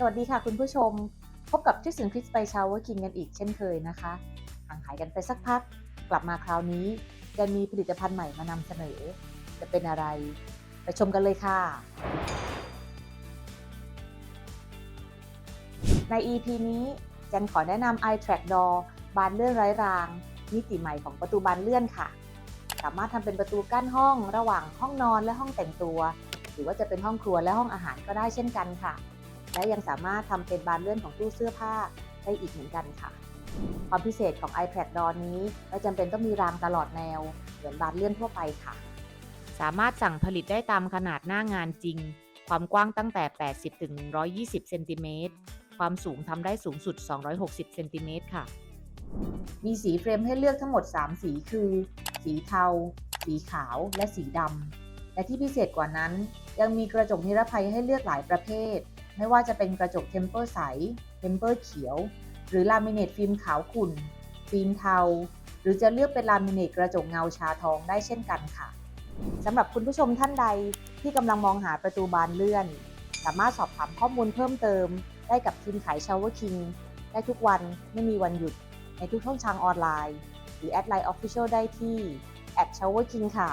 สวัสดีค่ะคุณผู้ชม พบกับทริส and คริสไปชาวเวอร์กินกันอีกเช่นเคยนะคะห่างหายกันไปสักพัก กลับมาคราวนี้จะมีผลิตภัณฑ์ใหม่มานำเสนอ จะเป็นอะไร ไปชมกันเลยค่ะ ใน EP นี้แจนขอแนะนำ iTrack Door บานเลื่อนไร้ราง มิติใหม่ของประตูบานเลื่อนค่ะ สามารถทำเป็นประตูกั้นห้อง ระหว่างห้องนอนและห้องแต่งตัว หรือว่าจะเป็นห้องครัวและห้องอาหารก็ได้เช่นกันค่ะ และยังสามารถทำเป็นบานเลื่อนของตู้เสื้อผ้าได้อีกเหมือนกันค่ะ ความพิเศษของ iPad Door นี้ไม่จำเป็นต้องมีรางตลอดแนว เหมือนบานเลื่อนทั่วไปค่ะ สามารถสั่งผลิตได้ตามขนาดหน้างานจริง ความกว้างตั้งแต่ 80ถึง120เซนติเมตรความสูงทำได้สูงสุด 260เซนติเมตรค่ะ มีสีเฟรมให้เลือกทั้งหมด 3 สีคือ สีเทา สีขาว และสีดำและที่พิเศษกว่านั้น ยังมีกระจกนิรภัยให้เลือกหลายประเภท ไม่ว่าจะเป็นกระจกเทมเปอร์ใส เทมเปอร์เขียว หรือลามิเนตฟิล์มขาวขุ่น ฟิล์มเทา หรือจะเลือกเป็นลามิเนตกระจกเงาชาทองได้เช่นกันค่ะสำหรับคุณผู้ชมท่านใดที่กำลังมองหาประตูบานเลื่อน สามารถสอบถามข้อมูลเพิ่มเติม ได้กับทีมขายชาวเวอร์คิงได้ทุกวันไม่มีวันหยุด ในทุกช่องทางออนไลน์ หรือแอดไลน์ออฟฟิเชียลได้ที่แอดชาวเวอร์คิงค่ะ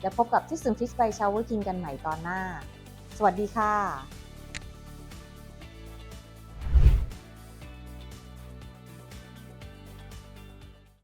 แล้วพบกับที่สึงฟิสไปชาวเวอร์คิงกันใหม่ตอนหน้า สวัสดีค่ะ